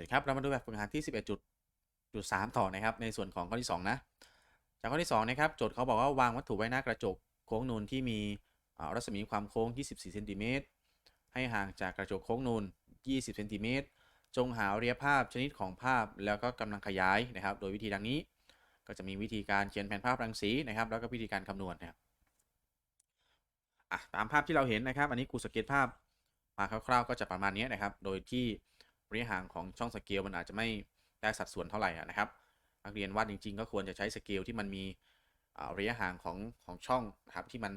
สวัสดีครับเรามาดูแบบฝึกหัดที่ 11.3ต่อนะครับ ในส่วนของข้อที่ 2 นะ จากข้อที่ 2 นะครับโจทย์เขาบอกว่าวางวัตถุไว้หน้ากระจกโค้งนูนที่มีรัศมีความโค้ง 24เซนติเมตรให้ห่างจากกระจกโค้งนูน 20เซนติเมตรจงหาเรียภาพชนิดของภาพแล้วก็กำลังขยายนะครับ โดยวิธีดังนี้ ก็จะมีวิธีการเขียนแผนภาพรังสีนะครับ แล้วก็วิธีการคำนวณนะครับตามภาพที่เราเห็นนะครับ อันนี้กูสเก็ตภาพมาคร่าวๆ ก็จะประมาณนี้นะครับ โดยที่ ระยะห่างของช่องสเกลมันอาจจะไม่ได้สัดส่วนเท่าไหร่นะครับ นักเรียนวาดจริง ๆ ก็ควรจะใช้สเกลที่มันมีระยะห่างของของช่องนะครับที่มัน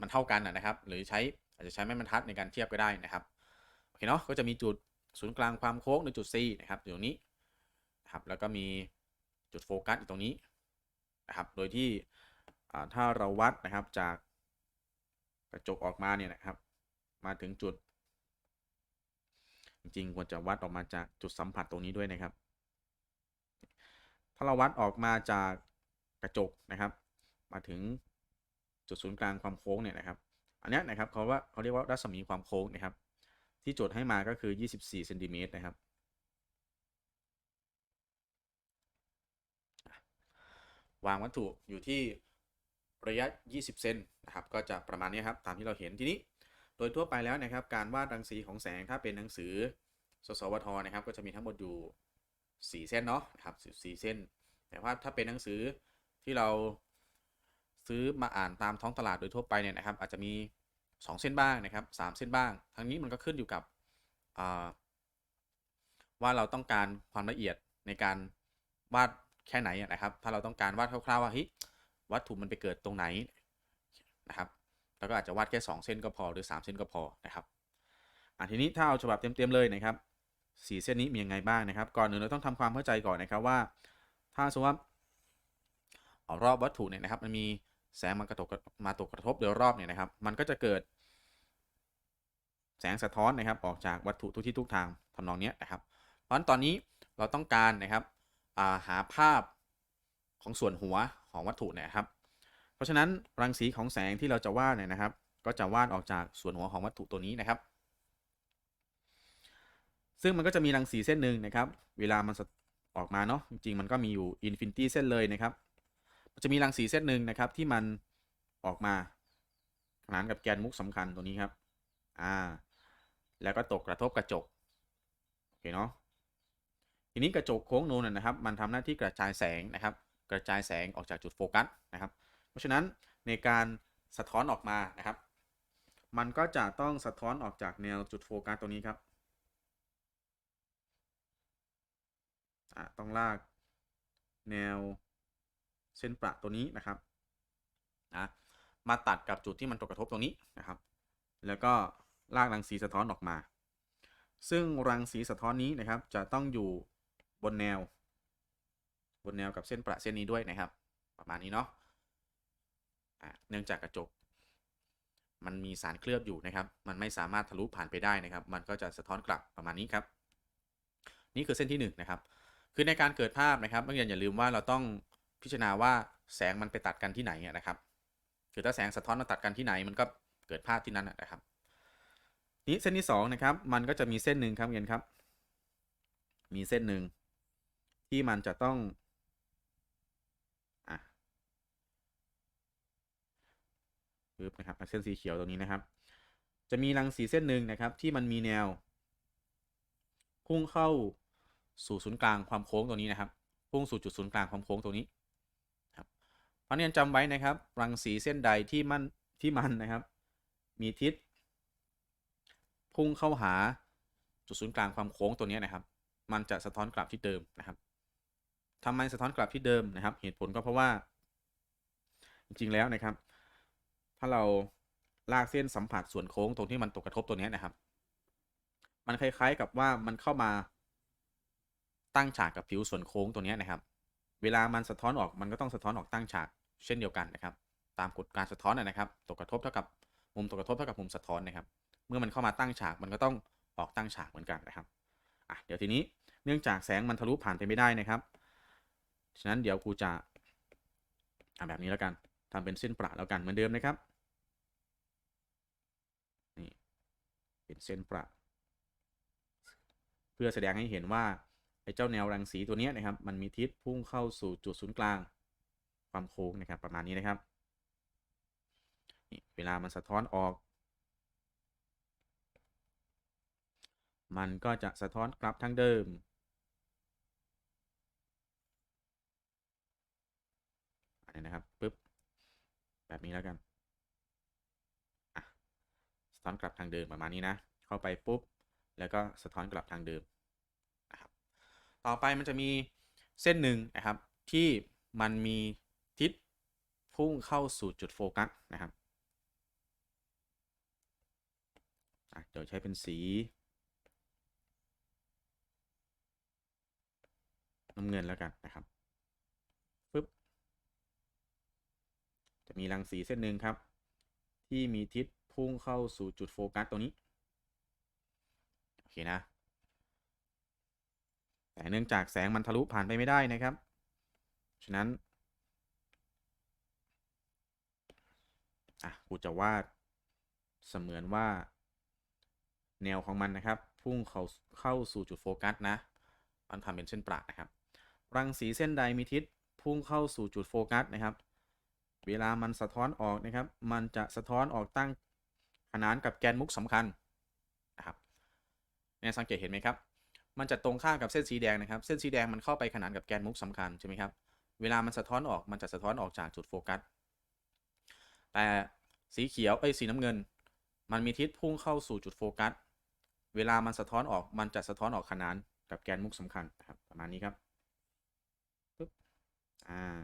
มันเท่ากันนะครับ หรือใช้อาจจะใช้ไม้บรรทัดในการเทียบก็ได้นะครับโอเคเนาะก็จะมีจุดศูนย์กลางความโค้งในจุด C นะครับอยู่ตรงนี้นะครับแล้วก็มีจุดโฟกัสอยู่ตรงนี้นะครับ โดยที่ถ้าเราวัดนะครับจากกระจกออกมาเนี่ยนะครับ มาถึงจุด จริงๆควรจะวัดออกมาจากจุดสัมผัสตรงนี้ด้วยนะครับ ถ้าเราวัดออกมาจากกระจกนะครับ มาถึงจุดศูนย์กลางความโค้งเนี่ยนะครับ อันนี้นะครับเขาว่าเขาเรียกว่ารัศมีความโค้งนะครับ ที่โจทย์ให้มาก็คือ 24เซนติเมตรนะครับวางวัตถุอยู่ที่ระยะ 20 เซนนะครับ ก็จะประมาณนี้ครับ ตามที่เราเห็นทีนี้ โดยทั่วไปแล้วนะครับการวาดรังสีของแสงถ้าเป็นหนังสือ สสวทนะครับ ก็จะมีทั้งหมดอยู่ 4 เส้นเนาะนะครับ4เส้น แต่ว่าถ้าเป็นหนังสือที่เราซื้อมาอ่านตามท้องตลาดโดยทั่วไปเนี่ยนะครับ อาจจะมี 2 เส้นบ้างนะครับ 3 เส้นบ้าง ทั้งนี้มันก็ขึ้นอยู่กับว่าเราต้องการความละเอียดในการวาดแค่ไหนนะครับ ถ้าเราต้องการวาดคร่าวๆว่าเฮ้ยวัตถุมันไปเกิดตรงไหนนะครับ แล้วก็อาจจะวาดแค่ 2 เส้นก็พอหรือ 3 เส้นก็พอนะครับอะทีนี้ถ้าเอาฉบับเต็มๆเลยนะครับสีเส้นนี้มียังไงบ้างนะครับ ก่อนอื่นเราต้องทำความเข้าใจก่อนนะครับว่า ถ้าสมมติว่ารอบวัตถุเนี่ยนะครับ มันมีแสงมากระตกมาตกกระทบโดยรอบเนี่ยนะครับ มันก็จะเกิด แสงสะท้อนนะครับ ออกจากวัตถุทุกที่ทุกทางทำนองเนี้ยนะครับ เพราะฉะนั้นตอนนี้เราต้องการนะครับาหาภาพของส่วนหัวของวัตถุเนี่ยครับ เพราะฉะนั้นรังสีของแสงที่เราจะวาดเนี่ยนะครับ ก็จะวาดออกจากส่วนหัวของวัตถุตัวนี้นะครับ ซึ่งมันก็จะมีรังสีเส้นหนึ่งนะครับ เวลามันออกมาเนาะจริงๆ มันก็มีอยู่อินฟินิตี้เส้นเลยนะครับมันจะมีรังสีเส้นหนึ่งนะครับที่มันออกมาขนานกับแกนมุกสำคัญตัวนี้ครับ อ่า แล้วก็ตกกระทบกระจก โอเคเนาะ ทีนี้กระจกโค้งนูนนะนะครับ มันทำหน้าที่กระจายแสงนะครับ กระจายแสงออกจากจุดโฟกัสนะครับ เพราะฉะนั้นในการสะท้อนออกมานะครับ มันก็จะต้องสะท้อนออกจากแนวจุดโฟกัสตรงนี้ครับต้องลากแนวเส้นประตัวนี้นะครับนะมาตัดกับจุดที่มันตกกระทบตรงนี้นะครับ แล้วก็ลากรังสีสะท้อนออกมา ซึ่งรังสีสะท้อนนี้นะครับ จะต้องอยู่บนแนว บนแนวกับเส้นประเส้นนี้ด้วยนะครับ ประมาณนี้เนาะ เนื่องจากกระจก มันมีสารเคลือบอยู่นะครับ มันไม่สามารถทะลุผ่านไปได้นะครับ มันก็จะสะท้อนกลับประมาณนี้ครับ นี่คือเส้นที่1นนะครับ คือในการเกิดภาพนะครับนักเรียนอย่าลืมว่าเราต้องพิจารณาว่าแสงมันไปตัดกันที่ไหนนะครับ คือถ้าแสงสะท้อนมาตัดกันที่ไหน มันก็เกิดภาพที่นั้นนะครับ นี้เส้นที่2นะครับ มันก็จะมีเส้นหนึ่งครับเรียนครับ มีเส้นหนึ่งที่มันจะต้องอะ ปึ๊บนะครับเส้นสีเขียวตรงนี้นะครับ จะมีรังสีเส้นหนึ่งนะครับ ที่มันมีแนว พุ่งเข้าสู่ศูนย์กลางความโค้งตัวนี้นะครับ พุ่งสู่จุดศูนย์กลางความโค้งตัวนี้ครับเพราะเรียนจำไว้นะครับ รังสีเส้นใดที่มันที่มันนะครับ มีทิศ พุ่งเข้าหาจุดศูนย์กลางความโค้งตัวนี้นะครับ มันจะสะท้อนกลับที่เดิมนะครับทำไมสะท้อนกลับที่เดิมนะครับ เหตุผลก็เพราะว่า จริงๆแล้วนะครับ ถ้าเราลากเส้นสัมผัสส่วนโค้งตรงที่มันตกกระทบตัวนี้นะครับ มันคล้ายๆกับว่ามันเข้ามาตั้งฉากกับผิวส่วนโค้งตัวนี้นะครับ เวลามันสะท้อนออกมันก็ต้องสะท้อนออกตั้งฉากเช่นเดียวกันนะครับ ตามกฎการสะท้อนนะครับ ตกกระทบเท่ากับมุมตกกระทบเท่ากับมุมสะท้อนนะครับ เมื่อมันเข้ามาตั้งฉากมันก็ต้องออกตั้งฉากเหมือนกันนะครับอะเดี๋ยวทีนี้เนื่องจากแสงมันทะลุผ่านไปไม่ได้นะครับ ฉะนั้นเดี๋ยวครูจะอะแบบนี้แล้วกันทำเป็นเส้นประแล้วกันเหมือนเดิมนะครับ นี่ เป็นเส้นประ เพื่อแสดงให้เห็นว่าไอ้เจ้าแนวรังสีตัวนี้นะครับ มันมีทิศพุ่งเข้าสู่จุดศูนย์กลาง ความโค้งนะครับประมาณนี้นะครับเวลามันสะท้อนออก มันก็จะสะท้อนกลับทางเดิม อันนี้นะครับปึ๊บแบบนี้แล้วกัน ท้อนกลับทางเดิมประมาณนี้นะ เข้าไปปุ๊บ แล้วก็สะท้อนกลับทางเดิมนะครับ ต่อไปมันจะมีเส้นหนึ่งนะครับ ที่มันมีทิศพุ่งเข้าสู่จุดโฟกัสนะครับเดี๋ยวใช้เป็นสีน้ำเงินแล้วกันนะครับปึ๊บจะมีรังสีเส้นหนึ่งครับ ที่มีทิศ พุ่งเข้าสู่จุดโฟกัสตรงนี้ โอเคนะ แต่เนื่องจากแสงมันทะลุผ่านไปไม่ได้นะครับ ฉะนั้น อะ กูจะวาดเสมือนว่า แนวของมันนะครับ พุ่งเข้าเข้าสู่จุดโฟกัสนะ มันทำเป็นเส้นประนะครับ รังสีเส้นใดมีทิศพุ่งเข้าสู่จุดโฟกัสนะครับ เวลามันสะท้อนออกนะครับ มันจะสะท้อนออกตั้ง นานกับแกนมุกสำคัญนะครับเนี่ยสังเกตเห็นไหมครับ มันจะตรงข้ามกับเส้นสีแดงนะครับ เส้นสีแดงมันเข้าไปขนานกับแกนมุกสำคัญใช่ไหมครับ เวลามันสะท้อนออกมันจะสะท้อนออกจากจุดโฟกัส แต่สีเขียวเอ้ยสีน้ำเงิน มันมีทิศพุ่งเข้าสู่จุดโฟกัส เวลามันสะท้อนออกมันจะสะท้อนออกขนานกับแกนมุกสำคัญนะครับประมาณนี้ครับปึ๊บอ่า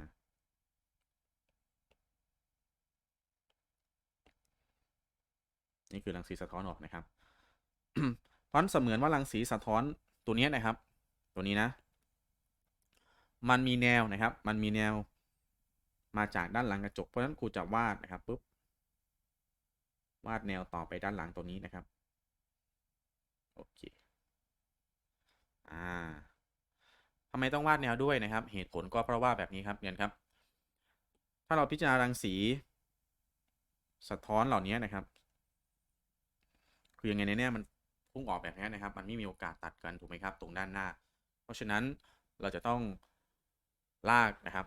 นี่คือรังสีสะท้อนออกนะครับเพราะเสมือนว่ารังสีสะท้อนตัวนี้นะครับ ตัวนี้นะ มันมีแนวนะครับ มันมีแนวมาจากด้านหลังกระจก เพราะฉะนั้นครูจะวาดนะครับปุ๊บวาดแนวต่อไปด้านหลังตัวนี้นะครับโอเคอ่าทำไมต้องวาดแนวด้วยนะครับ เหตุผลก็เพราะว่าแบบนี้ครับเรียนครับ ถ้าเราพิจารณารังสี สะท้อนเหล่านี้นะครับ คือยังไงในเนี้ยมันพุ่งออกแบบนี้นะครับ มันไม่มีโอกาสตัดกันถูกไหมครับ ตรงด้านหน้า เพราะฉะนั้นเราจะต้องลากนะครับ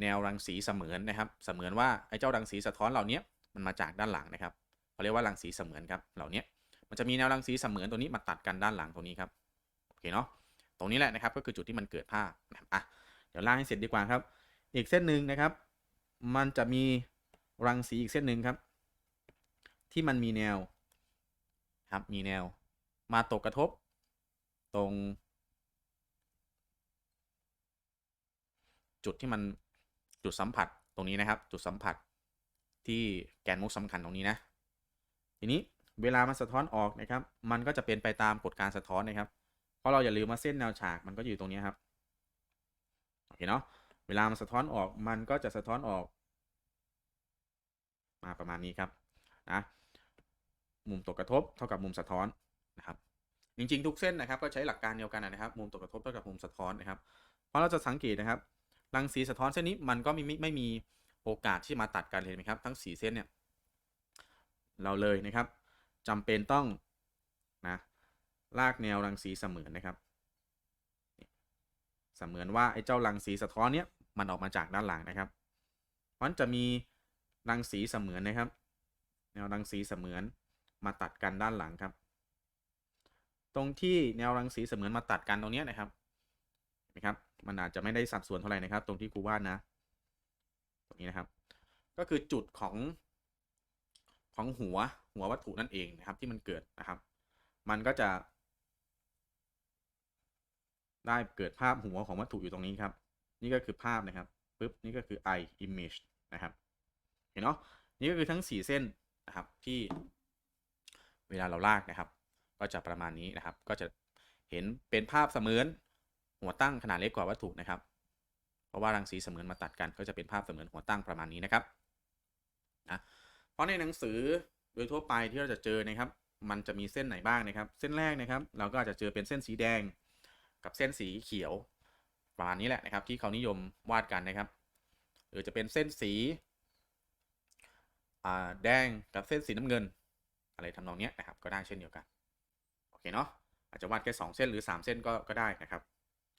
แนวรังสีเสมือนนะครับ เสมือนว่าไอ้เจ้ารังสีสะท้อนเหล่านี้มันมาจากด้านหลังนะครับเขาเรียกว่ารังสีเสมือนครับ เหล่านี้มันจะมีแนวรังสีเสมือนตัวนี้มาตัดกันด้านหลังตรงนี้ครับโอเคเนาะตรงนี้แหละนะครับก็คือจุดที่มันเกิดภาพนะครับอะเดี๋ยวลากให้เสร็จดีกว่าครับ อีกเส้นหนึ่งนะครับ มันจะมีรังสีอีกเส้นหนึ่งครับ ที่มันมีแนว ครับ มีแนวมาตกกระทบตรง จุดที่มันจุดสัมผัสตรงนี้นะครับ จุดสัมผัสที่แกนมุกสำคัญตรงนี้นะ ทีนี้เวลามันสะท้อนออกนะครับ มันก็จะเป็นไปตามกฎการสะท้อนนะครับ เพราะเราอย่าลืมว่าเส้นแนวฉากมันก็อยู่ตรงนี้ครับโอเคเนาะเวลามันสะท้อนออกมันก็จะสะท้อนออก มาประมาณนี้ครับนะ มุมตกกระทบเท่ากับมุมสะท้อนนะครับ จริงๆ ทุกเส้นนะครับ ก็ใช้หลักการเดียวกันนะครับ มุมตกกระทบเท่ากับมุมสะท้อนนะครับ เพราะเราจะสังเกตนะครับรังสีสะท้อนเส้นนี้มันก็ไม่ไม่มีโอกาสที่มาตัดกันเห็นไหมครับ ทั้งสีเส้นเนี่ยเราเลยนะครับจำเป็นต้องนะลากแนวรังสีเสมือนนะครับ เสมือนว่าไอ้เจ้ารังสีสะท้อนเนี้ยมันออกมาจากด้านหลังนะครับมันจะมีรังสีเสมือนนะครับ แนวรังสีเสมือน มาตัดกันด้านหลังครับ ตรงที่แนวรังสีเสมือนมาตัดกันตรงนี้นะครับนะครับ มันอาจจะไม่ได้สัดส่วนเท่าไหร่นะครับ ตรงที่ครูวาดนะ ตรงนี้นะครับ ก็คือจุดของของหัวหัววัตถุนั่นเองนะครับ ที่มันเกิดนะครับ มันก็จะได้เกิดภาพหัวของวัตถุอยู่ตรงนี้ครับ นี่ก็คือภาพนะครับปึ๊บนี่ก็คือ eye image นะครับ เห็นเนาะนี่ก็คือทั้ง 4 เส้นนะครับที่ เวลาเราลากนะครับ ก็จะประมาณนี้นะครับ ก็จะเห็นเป็นภาพเสมือนหัวตั้งขนาดเล็กกว่าวัตถุนะครับ เพราะว่ารังสีเสมือนมาตัดกัน ก็จะเป็นภาพเสมือนหัวตั้งประมาณนี้นะครับนะเพราะในหนังสือโดยทั่วไปที่เราจะเจอนะครับ มันจะมีเส้นไหนบ้างนะครับ เส้นแรกนะครับ เราก็อาจจะเจอเป็นเส้นสีแดง กับเส้นสีเขียวประมาณนี้แหละนะครับ ที่เขานิยมวาดกันนะครับ หรือจะเป็นเส้นสีแดงกับเส้นสีน้ำเงิน อะไรทำนองนี้นะครับก็ได้เช่นเดียวกันโอเคเนาะอาจจะวาดแค่2เส้นหรือ 3 เส้นก็ก็ได้นะครับ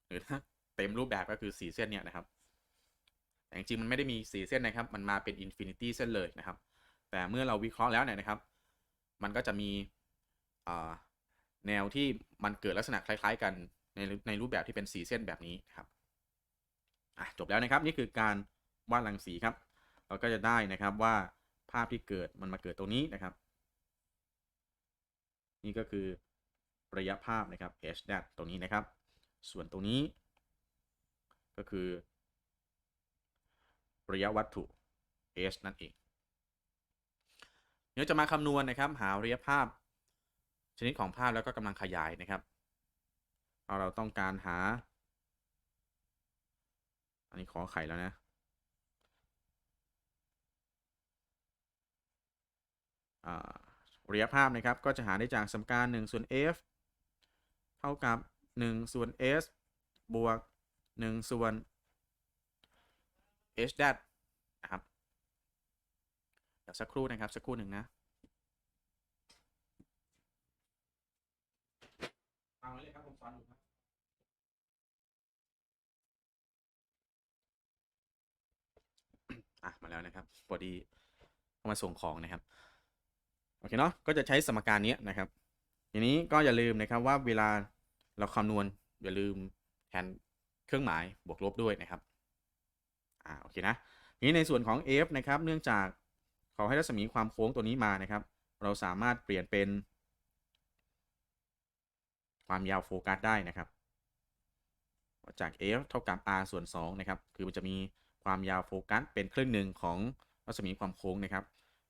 หรือถ้าเต็มรูปแบบก็คือ 4 เส้นเนี่ยนะครับ แต่จริงๆมันไม่ได้มี 4 เส้นนะครับ มันมาเป็นอินฟินิตี้เส้นเลยนะครับ แต่เมื่อเราวิเคราะห์แล้วเนี่ยนะครับ มันก็จะมีแนวที่มันเกิดลักษณะคล้าย ๆ กันในในรูปแบบที่เป็น 4 เส้นแบบนี้นะครับจบแล้วนะครับนี่คือการวาดรังสีครับ เราก็จะได้นะครับว่าภาพที่เกิดมันมาเกิดตรงนี้นะครับ นี่ก็คือระยะภาพนะครับ h d a t ตรงนี้นะครับ ส่วนตรงนี้ ก็คือ ระยะวัตถุ h นั่นเองเดี๋ยวจะมาคำนวณนะครับ หาระยะภาพ ชนิดของภาพแล้วก็กำลังขยายนะครับเอาเราต้องการหา อันนี้ขอไข่แล้วนะอ่า ระยะภาพนะครับ ก็จะหาได้จากสมการ1ส่วน f เท่ากับ1ส่วน s บวก 1 ส่วน h d a t นะครับ เดี๋ยวสักครู่นะครับ สักครู่หนึ่งนะฟังไว้เลยครับ ผมสอนอยู่ครับอะ มาแล้วนะครับพอดีเข้ามาส่งของนะครับ โอเคเนาะก็จะใช้สมการนี้นะครับทีนี้ก็อย่าลืมนะครับว่าเวลาเราคำนวณอย่าลืมแทนเครื่องหมายบวกลบด้วยนะครับอ่าโอเคนะทีนี้ในส่วนของ f นะครับเนื่องจากเขาให้รัศมีความโค้งตัวนี้มานะครับ เราสามารถเปลี่ยนเป็น ความยาวโฟกัสได้นะครับ จาก f เท่ากับ r ส่วน2นะครับคือมันจะมีความยาวโฟกัสเป็นครึ่งหนึ่งของรัศมีความโค้งนะครับ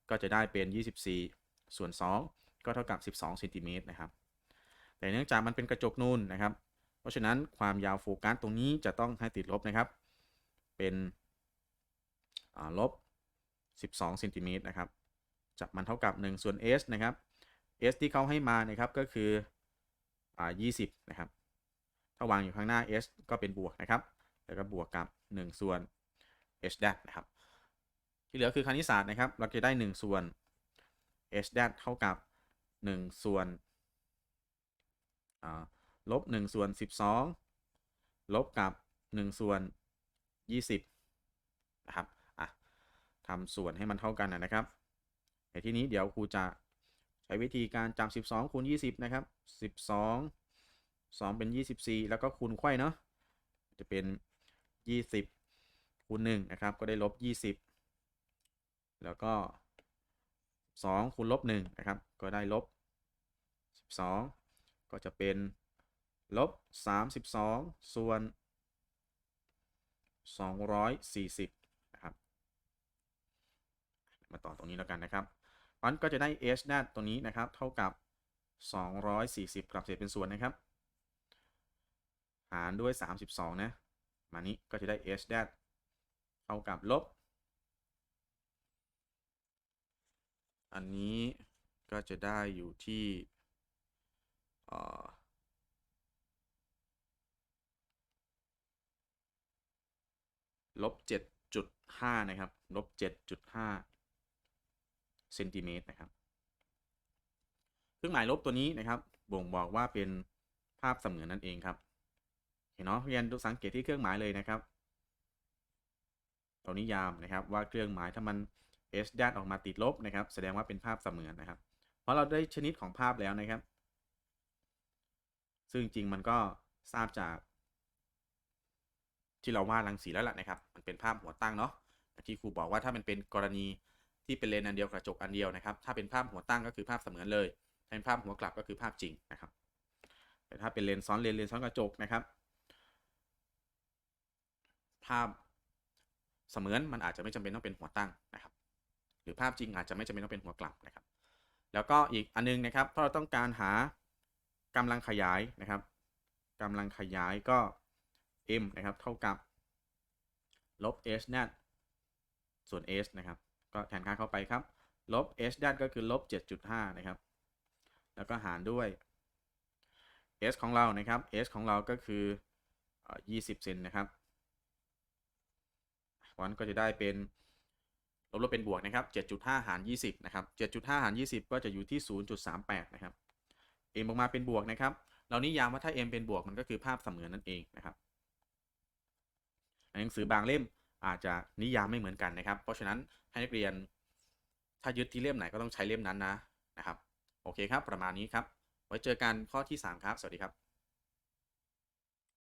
ก็จะได้เป็น 24 ส่วน 2 ก็เท่ากับ 12เซนติเมตรนะครับ แต่เนื่องจากมันเป็นกระจกนูนนะครับ เพราะฉะนั้นความยาวโฟกัสตรงนี้จะต้องให้ติดลบนะครับ เป็นลบ 12เซนติเมตรนะครับจะมันเท่ากับ 1 ส่วน s นะครับ s ที่เขาให้มานะครับก็คืออ่า20 นะครับ ถ้าวางอยู่ข้างหน้า s ก็เป็นบวกนะครับ แล้วก็บวกกับ 1 ส่วน h นะครับ ที่เหลือคือคณิตศาสตร์นะครับ เราจะได้ 1 ส่วน h d a t เท่ากับ 1 ส่วนลบ1ส่วน 12 ลบกับ 1 ส่วน 20 นะครับอะทำส่วนให้มันเท่ากันนะครับ ในที่นี้เดี๋ยวครูจะใช้วิธีการจำ12 คูณ 20 นะครับ 12 2 เป็น 24 แล้วก็คูณไขว้เนาะจะเป็น 20 คูณ 1 นะครับ ก็ได้ลบ 20 แล้วก็ 2คูณลบ1นะครับ ก็ได้ลบ 12 ก็จะเป็นลบ 32 ส่วน 240 นะครับ มาต่อตรงนี้แล้วกันนะครับมันก็จะได้ h ด้านตรงนี้นะครับ เท่ากับ 240 กลับเศษเป็นส่วนนะครับ หารด้วย 32 นะ มานี้ก็จะได้ h ด้านเท่ากับลบ อันนี้ก็จะได้อยู่ที่ลบ7.5นะครับลบ7.5เซนติเมตรนะครับเครื่องหมายลบตัวนี้นะครับบ่งบอกว่าเป็นภาพเสมือนนั่นเองครับเห็นเนาะเรียนดูสังเกตที่เครื่องหมายเลยนะครับตัวนิยามนะครับว่าเครื่องหมายถ้ามัน h ด้านออกมาติดลบนะครับ แสดงว่าเป็นภาพเสมือนนะครับ เพราะเราได้ชนิดของภาพแล้วนะครับ ซึ่งจริงมันก็ทราบจาก ที่เราวาดรังสีแล้วล่ะนะครับ มันเป็นภาพหัวตั้งเนาะที่ครูบอกว่าถ้ามันเป็นกรณีที่เป็นเลนอันเดียวกระจกอันเดียวนะครับ ถ้าเป็นภาพหัวตั้งก็คือภาพเสมือนเลยถ้าเป็นภาพหัวกลับก็คือภาพจริงนะครับ แต่ถ้าเป็นเลนซ้อนเลนเลนซ้อนกระจกนะครับ ภาพเสมือนมันอาจจะไม่จำเป็นต้องเป็นหัวตั้งนะครับ รือภาพจริงอาจจะไม่จำเป็นต้องเป็นหัวกลับนะครับ แล้วก็อีกอันนึงนะครับถ้าเราต้องการหากำลังขยายนะครับกำลังขยายก็ m นะครับ เท่ากับ ลบ h ด้านส่วน s นะครับ ก็แทนค่าเข้าไปครับ ลบ h ด้านก็คือลบ 7.5 นะครับ แล้วก็หารด้วย s ของเรานะครับ s ของเราก็คือ 20 เซนนะครับวันก็จะได้เป็น ลบลบเป็นบวกนะครับ 7.5 หาร 20 นะครับ 7.5 หาร 20 ก็จะอยู่ที่ 0.38 นะครับ m ออกมาเป็นบวกนะครับ เรานิยามว่าถ้า m เป็นบวกมันก็คือภาพเสมือนนั่นเองนะครับหนังสือบางเล่มอาจจะนิยามไม่เหมือนกันนะครับ เพราะฉะนั้นให้นักเรียน ถ้ายึดที่เล่มไหนก็ต้องใช้เล่มนั้นนะนะครับ โอเคครับ ประมาณนี้ครับ ไว้เจอกันข้อที่ 3 ครับ สวัสดีครับ